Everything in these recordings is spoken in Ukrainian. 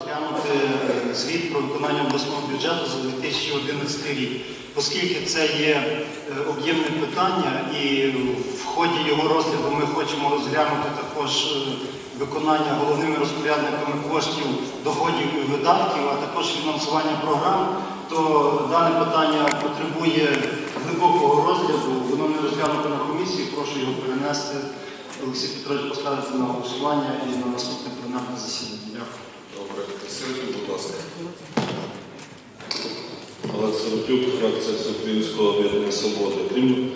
е, звіт про виконання обласного бюджету за 2011 рік, оскільки це є е, об'ємне питання, і в ході його розгляду ми хочемо розглянути також е, виконання головними розпорядниками коштів доходів і видатків, а також фінансування програм, то дане питання потребує глибокого розгляду. Воно не розглянуто на комісії. Прошу його перенести. Олексій Петрович поставити на голосування і на наступне пленарне ласка. Олег Сорокюк, фракція Всеукраїнського об'єднання Свободи. Крім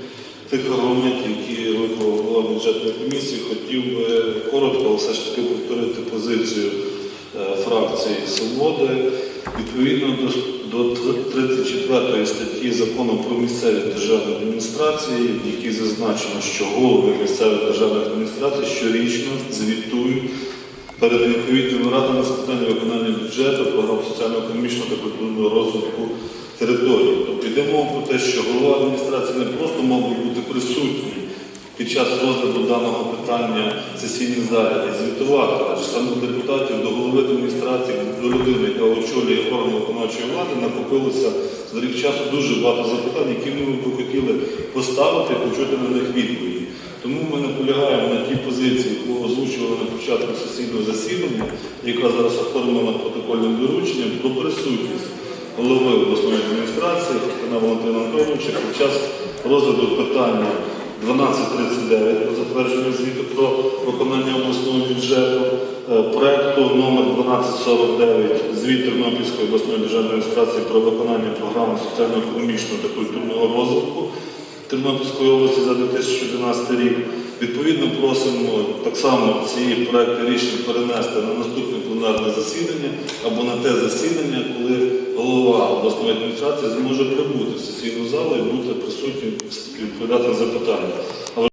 тих аргументів, які виклала була бюджетної комісії, хотів би коротко, але все ж таки повторити позицію е, фракції Свободи. Відповідно до 34 статті закону про місцеві державні адміністрації, в якій зазначено, що голови місцевих державних адміністрацій щорічно звітують перед відповідними радами з питання виконання бюджету, програм соціально-економічного та культурного розвитку території. Тобто йде мова про те, що голова адміністрації не просто мав би бути присутній під час розгляду даного питання в сесійній залі і звітувати, адже саме депутатів, до голови адміністрації, до людини, яка очолює органи виконавчої влади, накопилося за рік часу дуже багато запитань, які ми б хотіли поставити і почути на них відповіді. Тому ми наполягаємо на тій позиції, яку озвучували на початку сесійного засідання, яка зараз оформлена протокольним дорученням про присутність голови обласної адміністрації Фортина Валентина Антоновича під час розгляду питання 1239 про затвердження звіту про виконання обласного бюджету, е, проекту номер 1249 звіт Тернопільської обласної державної адміністрації про виконання програми соціально-економічного та культурного розвитку Тернопільської області за 2011 рік. Відповідно, просимо так само ці проекти рішень перенести на наступне пленарне засідання або на те засідання, коли голова обласної адміністрації зможе прибути в сесійну залу і бути присутнім відповідати на запитання.